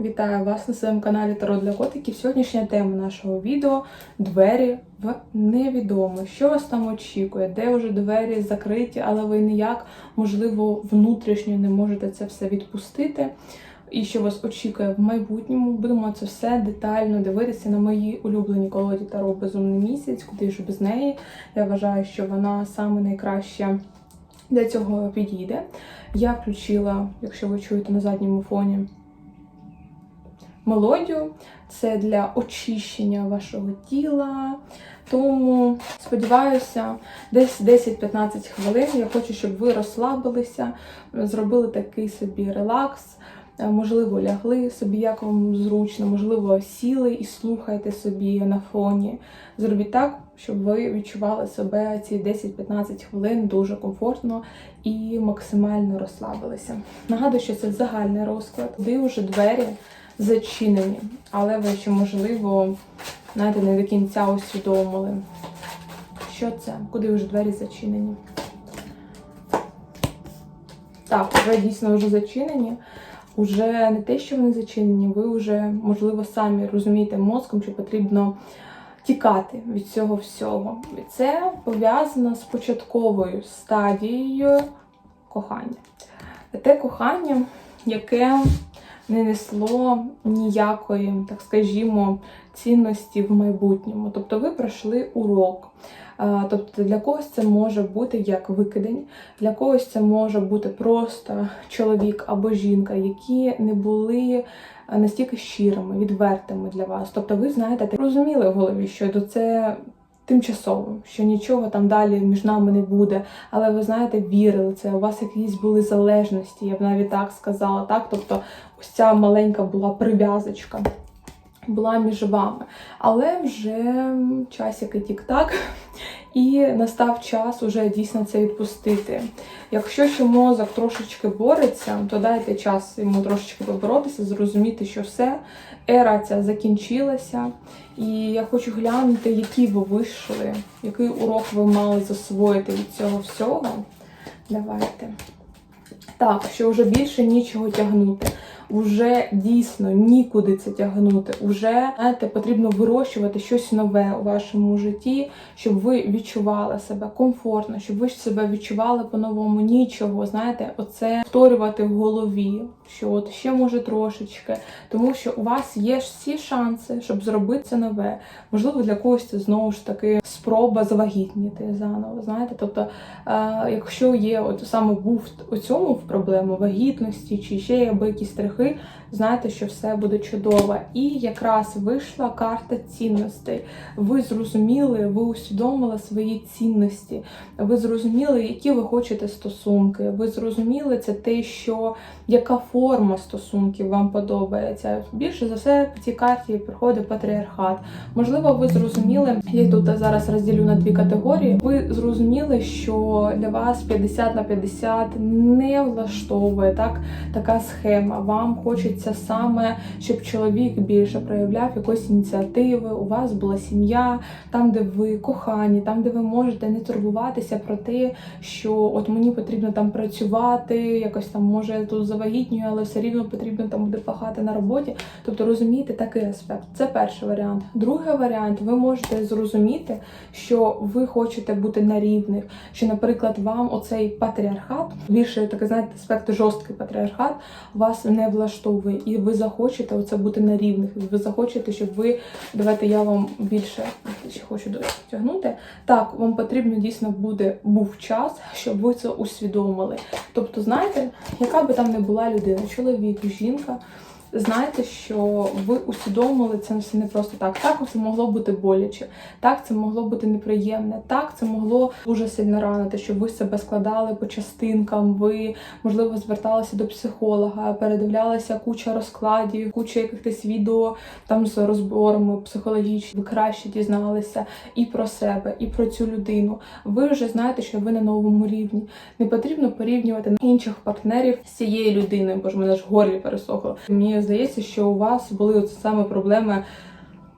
Вітаю вас на своєму каналі Таро для котиків. Сьогоднішня тема нашого відео двері в невідоме. Що вас там очікує? Де вже двері закриті, але ви ніяк, можливо, внутрішньо не можете це все відпустити. І що вас очікує в майбутньому. Будемо це все детально дивитися на моїй улюбленій колоді Таро Безумний місяць, куди ж без неї. Я вважаю, що вона саме найкраща для цього підійде. Я включила, якщо ви чуєте на задньому фоні, мелодію. Це для очищення вашого тіла. Тому сподіваюся, десь 10-15 хвилин. Я хочу, щоб ви розслабилися, зробили такий собі релакс. Е, Можливо, лягли собі, як вам зручно, можливо, сіли і слухайте собі на фоні. Зробіть так, щоб ви відчували себе ці 10-15 хвилин дуже комфортно і максимально розслабилися. Нагадую, що це загальний розклад, де вже двері зачинені, але ви ще, можливо, знаєте, не до кінця усвідомили. Що це? Куди вже двері зачинені? Так, вже дійсно вже зачинені. Уже не те, що вони зачинені, ви вже, можливо, самі розумієте мозком, що потрібно тікати від цього всього. І це пов'язано з початковою стадією кохання. Те кохання, яке не несло ніякої, так скажімо, цінності в майбутньому. Тобто ви пройшли урок. Тобто для когось це може бути як викидень, для когось це може бути просто чоловік або жінка, які не були настільки щирими, відвертими для вас. Тобто, ви знаєте, розуміли в голові, що це тимчасово, що нічого там далі між нами не буде. Але ви знаєте, вірили це. У вас якісь були залежності, я б навіть так сказала. Так, тобто, ось ця маленька була прив'язочка. Була між вами, але вже часики тік-так, і настав час уже дійсно це відпустити. Якщо ще мозок трошечки бореться, то дайте час йому трошечки поборотися, зрозуміти, що все, ера ця закінчилася. І я хочу глянути, які ви вийшли, який урок ви мали засвоїти від цього всього. Давайте. Так, що вже більше нічого тягнути. Уже дійсно нікуди це тягнути. Уже знаєте, потрібно вирощувати щось нове у вашому житті, щоб ви відчували себе комфортно, щоб ви себе відчували по-новому. Нічого, знаєте, оце повторювати в голові, що от ще може трошечки, тому що у вас є всі шанси, щоб зробити це нове. Можливо, для когось це знову ж таки спроба завагітніти заново. Знаєте, тобто, е, якщо є от саме був у цьому в проблему вагітності, чи ще або якісь страхи, знаєте, що все буде чудово. І якраз вийшла карта цінностей. Ви зрозуміли, ви усвідомили свої цінності, ви зрозуміли, які ви хочете стосунки. Ви зрозуміли це те, що яка форма стосунків вам подобається. Більше за все по цій карті приходить патріархат. Можливо, ви зрозуміли, я тут зараз розділю на дві категорії. Ви зрозуміли, що для вас 50 на 50 не влаштовує так така схема. Вам хочеться саме, щоб чоловік більше проявляв якоїсь ініціативи. У вас була сім'я, там, де ви кохані, там, де ви можете не турбуватися про те, що от мені потрібно там працювати, якось там може тут завагітнюю, але все рівно потрібно там буде пахати на роботі. Тобто розумієте такий аспект. Це перший варіант. Другий варіант, ви можете зрозуміти, що ви хочете бути на рівних, що, наприклад, вам оцей патріархат, більше такий, знаєте, аспект жорсткий патріархат, вас не влаштовує, і ви захочете оце бути на рівних. Ви захочете, щоб ви давайте я вам більше ще хочу дотягнути. Так, вам потрібно дійсно буде був час, щоб ви це усвідомили. Тобто, знаєте, яка би там не була людина, чоловік, жінка. Знайте, що ви усвідомили це все не просто так. Так, це могло бути боляче, так, це могло бути неприємне, так, це могло дуже сильно ранити, щоб ви себе складали по частинкам. Ви, можливо, зверталися до психолога, передивлялися куча розкладів, куча якихось відео там з розборами психологічними. Ви краще дізналися і про себе, і про цю людину. Ви вже знаєте, що ви на новому рівні. Не потрібно порівнювати інших партнерів з цією людиною, бо ж мене ж горлі пересохло. Мені здається, що у вас були от саме проблеми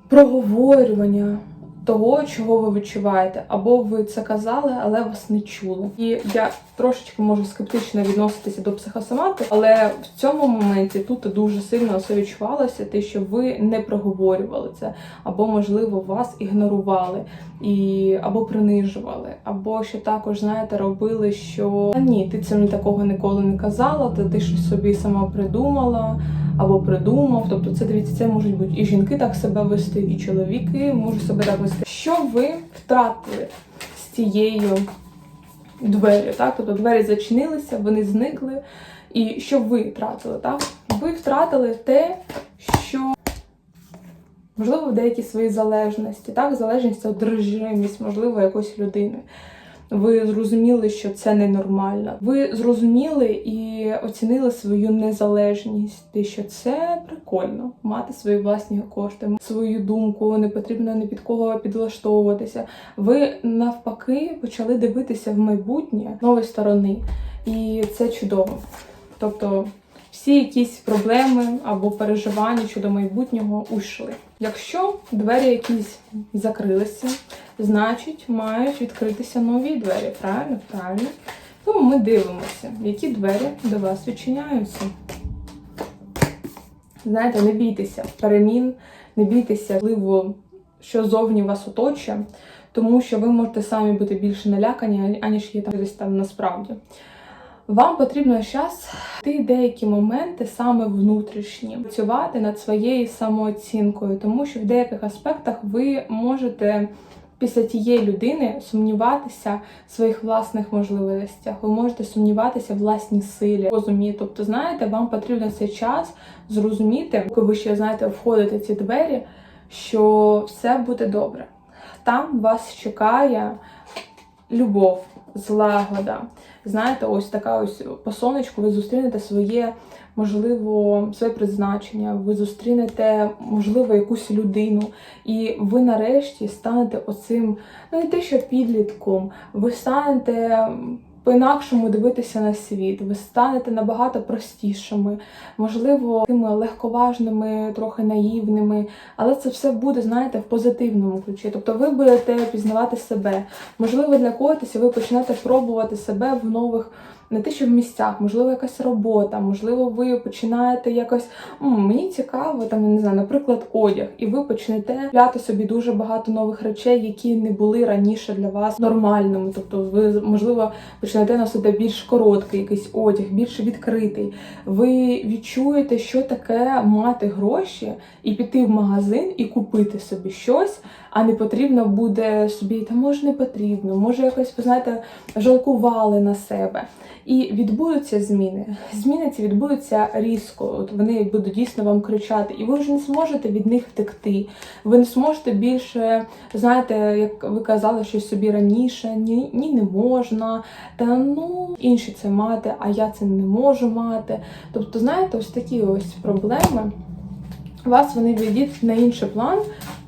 проговорювання того, чого ви відчуваєте, або ви це казали, але вас не чули. І я трошечки можу скептично відноситися до психосоматики, але в цьому моменті тут дуже сильно все відчувалося, те, що ви не проговорювали це, або можливо вас ігнорували і або принижували, або ще також знаєте, робили, що «Та ні, ти мені такого ніколи не казала, та ти щось собі сама придумала. Або придумав, тобто це дивіться, це можуть бути і жінки так себе вести, і чоловіки можуть себе так вести. Що ви втратили з цією дверю? Так, тобто двері зачинилися, вони зникли. І що ви втратили? Так, ви втратили те, що можливо в деякі свої залежності, так, залежність одержимість, можливо, якоїсь людини. Ви зрозуміли, що це ненормально. Ви зрозуміли і оцінили свою незалежність, те, що це прикольно мати свої власні кошти, свою думку, не потрібно ні під кого підлаштовуватися. Ви навпаки почали дивитися в майбутнє нової сторони, і це чудово. Тобто всі якісь проблеми або переживання щодо майбутнього ушли. Якщо двері якісь закрилися, значить мають відкритися нові двері. Правильно? Правильно. Тому ми дивимося, які двері до вас відчиняються. Знаєте, не бійтеся перемін, не бійтеся, можливо, що зовні вас оточує, тому що ви можете самі бути більше налякані, аніж є там десь там насправді. Вам потрібно зараз ти деякі моменти саме внутрішні, працювати над своєю самооцінкою, тому що в деяких аспектах ви можете після тієї людини сумніватися в своїх власних можливостях. Ви можете сумніватися в власній силі, розумі. Тобто, знаєте, вам потрібно цей час зрозуміти, поки ви ще знаєте, входите в ці двері, що все буде добре. Там вас чекає любов, злагода. Знаєте, ось така ось по сонечку, ви зустрінете своє, можливо, своє призначення, ви зустрінете, можливо, якусь людину, і ви нарешті станете оцим, ну не те, що підлітком, ви станете. По-інакшому дивитися на світ, ви станете набагато простішими, можливо, такими легковажними, трохи наївними, але це все буде, знаєте, в позитивному ключі. Тобто ви будете пізнавати себе. Можливо, для когось ви почнете пробувати себе в нових, не те, що в місцях, можливо, якась робота, можливо, ви починаєте якось мені цікаво, там не знаю, наприклад, одяг, і ви почнете купляти собі дуже багато нових речей, які не були раніше для вас нормальними. Тобто, ви можливо почнете носити більш короткий якийсь одяг, більш відкритий. Ви відчуєте, що таке мати гроші і піти в магазин і купити собі щось, а не потрібно буде собі, та може не потрібно, може якось, ви знаєте, жалкували на себе. І відбудуться зміни. Зміни ці відбудуться різко. От вони будуть дійсно вам кричати, і ви вже не зможете від них втекти. Ви не зможете більше, знаєте, як ви казали щось собі раніше, ні, ні не можна, та ну інші це мати, а я це не можу мати. Тобто, знаєте, ось такі ось проблеми. Вас вони війдуть на інший план,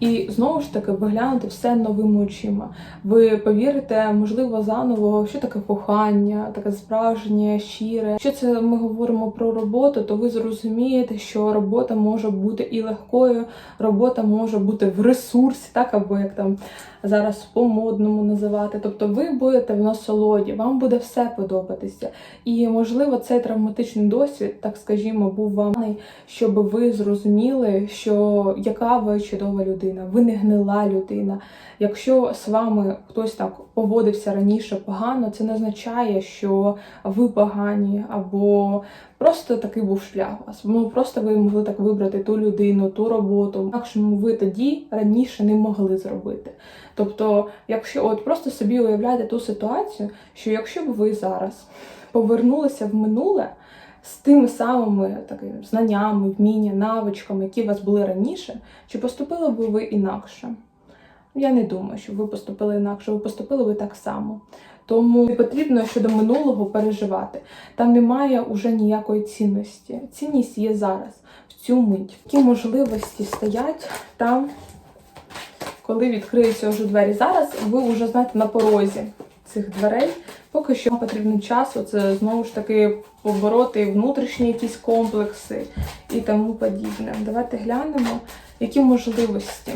і знову ж таки ви глянете все новими очима. Ви повірите, можливо, заново, що таке кохання, таке справжнє, щире. Якщо це ми говоримо про роботу, то ви зрозумієте, що робота може бути і легкою, робота може бути в ресурсі, так або як там зараз по-модному називати. Тобто ви будете в насолоді, вам буде все подобатися. І можливо, цей травматичний досвід, так скажімо, був вам, щоб ви зрозуміли, що яка ви чудова людина, ви не гнила людина. Якщо з вами хтось так поводився раніше погано, це не означає, що ви погані, або просто такий був шлях. Ну просто ви могли так вибрати ту людину, ту роботу. Інакшому ви тоді раніше не могли зробити. Тобто, якщо от просто собі уявляєте ту ситуацію, що якщо б ви зараз повернулися в минуле з тими самими такими знаннями, вміння, навичками, які у вас були раніше, чи поступили б ви інакше? Я не думаю, що ви поступили інакше, ви поступили би так само. Тому не потрібно щодо минулого переживати. Там немає уже ніякої цінності. Цінність є зараз, в цю мить. Які можливості стоять там, коли відкриються вже двері. Зараз ви вже знаєте на порозі цих дверей. Поки що потрібен час, оце знову ж таки побороти внутрішні якісь комплекси і тому подібне. Давайте глянемо, які можливості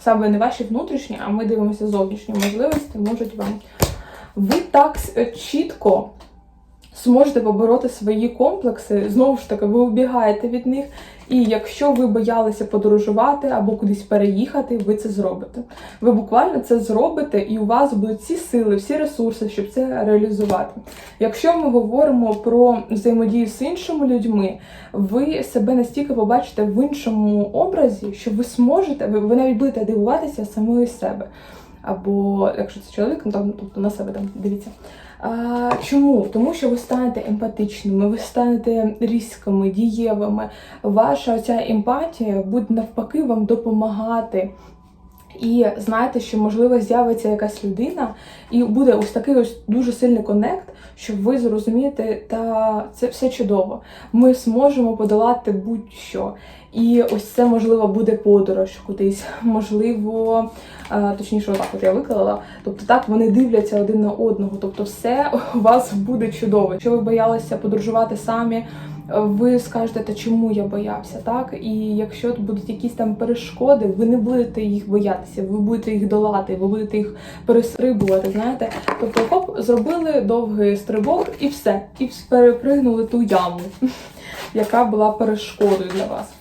саме не ваші внутрішні, а ми дивимося зовнішні можливості, можуть вам. Ви так е, чітко зможете побороти свої комплекси. Знову ж таки, ви убігаєте від них. І якщо ви боялися подорожувати або кудись переїхати, ви це зробите. Ви буквально це зробите, і у вас будуть всі сили, всі ресурси, щоб це реалізувати. Якщо ми говоримо про взаємодію з іншими людьми, ви себе настільки побачите в іншому образі, що ви зможете, ви, навіть будете дивуватися самої себе. Або якщо це чоловік, ну там тобто на себе там дивіться. Чому? Тому що ви станете емпатичними, ви станете різкими, дієвими. Ваша ця емпатія буде навпаки вам допомагати. І знаєте, що можливо з'явиться якась людина, і буде ось такий ось дуже сильний коннект, що ви зрозумієте, та це все чудово. Ми зможемо подолати будь-що. І ось це можливо буде подорож кудись, можливо, е, точніше, отак от я виклала. Тобто так вони дивляться один на одного. Тобто, все у вас буде чудово. Якщо ви боялися подорожувати самі, е, ви скажете, та чому я боявся, так? І якщо будуть якісь там перешкоди, ви не будете їх боятися, ви будете їх долати, ви будете їх перестрибувати. Знаєте, тобто, хоп, зробили довгий стрибок і все, і перепригнули ту яму, яка була перешкодою для вас.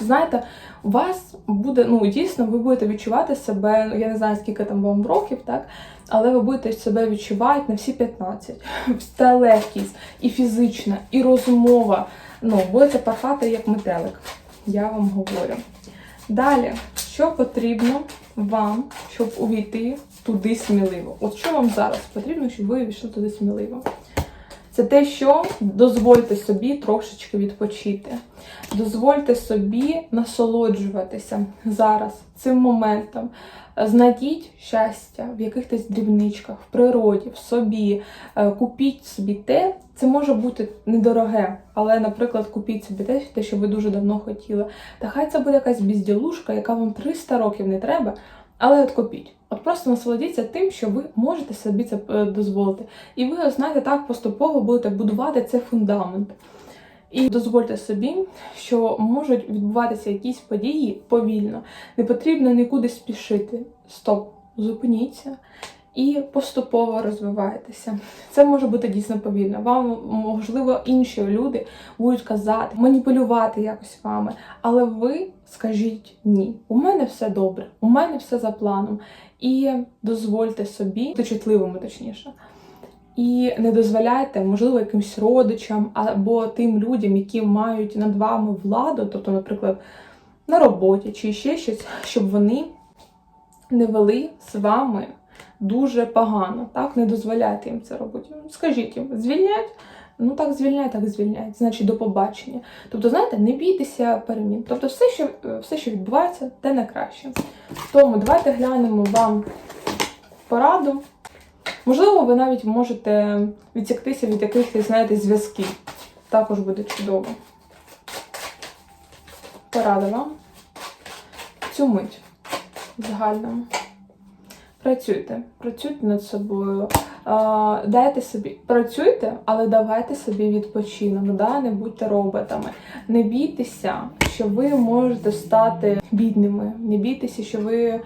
Знаєте, у вас буде, ну дійсно, ви будете відчувати себе, ну я не знаю, скільки там вам років, так, але ви будете себе відчувати на всі 15. Та легкість, і фізична, і розмова. Ну, будете пахати як метелик. Я вам говорю. Далі, що потрібно вам, щоб увійти туди сміливо? От що вам зараз потрібно, щоб ви увійшли туди сміливо? Це те, що дозвольте собі трошечки відпочити. Дозвольте собі насолоджуватися зараз цим моментом. Знайдіть щастя в якихось дрібничках, в природі, в собі. Е, Купіть собі те. Це може бути недороге, але, наприклад, купіть собі те, те, що ви дуже давно хотіли. Та хай це буде якась безділушка, яка вам 300 років не треба, але от купіть. От просто насолодіться тим, що ви можете собі це е, дозволити. І ви, знаєте, так поступово будете будувати цей фундамент. І дозвольте собі, що можуть відбуватися якісь події повільно. Не потрібно нікуди спішити. Стоп, зупиніться і поступово розвивайтеся. Це може бути дійсно повільно. Вам, можливо, інші люди будуть казати, маніпулювати якось вами, але ви скажіть ні. У мене все добре, у мене все за планом. І дозвольте собі, бути чутливими точніше. І не дозволяйте, можливо, якимсь родичам або тим людям, які мають над вами владу, тобто, наприклад, на роботі чи ще щось, щоб вони не вели з вами дуже погано. Так, не дозволяйте їм це робити. Скажіть їм, звільнять. Ну так звільняй, так звільняй. Значить, до побачення. Тобто, знаєте, не бійтеся перемін. Тобто, все, що все, що відбувається, те не краще. Тому давайте глянемо вам пораду. Можливо, ви навіть можете відсіктися від якихось, знаєте, зв'язків. Також буде чудово. Порада вам. Цю мить загальному. Працюйте, працюйте над собою. Дайте собі, працюйте, але давайте собі відпочинок. Да? Не будьте роботами. Не бійтеся, що ви можете стати бідними. Не бійтеся, що ви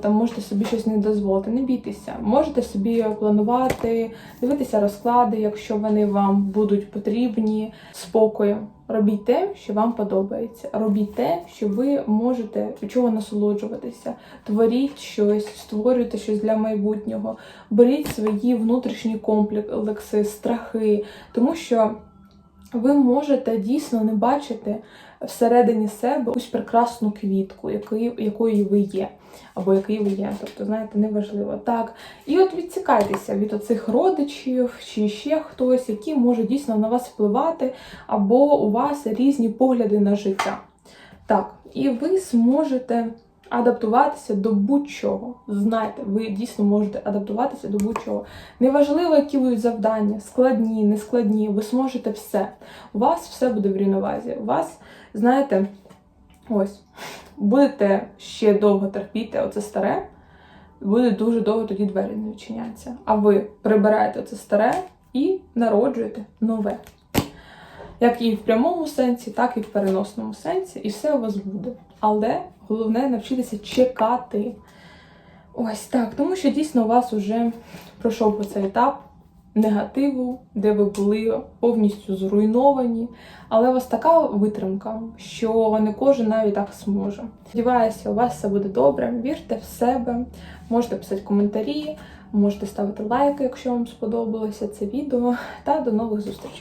там можете собі щось не дозволити. Не бійтеся. Можете собі планувати, дивитися розклади, якщо вони вам будуть потрібні, спокою. Робіть те, що вам подобається. Робіть те, що ви можете чого насолоджуватися. Творіть щось, створюйте щось для майбутнього. Беріть свої внутрішні комплекси, страхи, тому що ви можете дійсно не бачити всередині себе якусь прекрасну квітку, якою, якою ви є, або який ви є. Тобто, знаєте, неважливо. Так. І от відцікайтеся від оцих родичів чи ще хтось, які можуть дійсно на вас впливати, або у вас різні погляди на життя. Так, і ви зможете. Адаптуватися до будь-чого. Знайте, ви дійсно можете адаптуватися до будь-чого. Неважливо, які будуть завдання, складні, нескладні, ви зможете все. У вас все буде в рівновазі. У вас, знаєте, ось, будете ще довго терпіти оце старе, буде дуже довго тоді двері не відчиняться. А ви прибираєте оце старе і народжуєте нове. як і в прямому сенсі, так і в переносному сенсі, і все у вас буде. Але головне навчитися чекати. Ось так, тому що дійсно у вас вже пройшов цей етап негативу, де ви були повністю зруйновані. Але у вас така витримка, що не кожен навіть так зможе. Сподіваюся, у вас все буде добре. Вірте в себе, можете писати коментарі, можете ставити лайки, якщо вам сподобалося це відео. Та до нових зустрічей!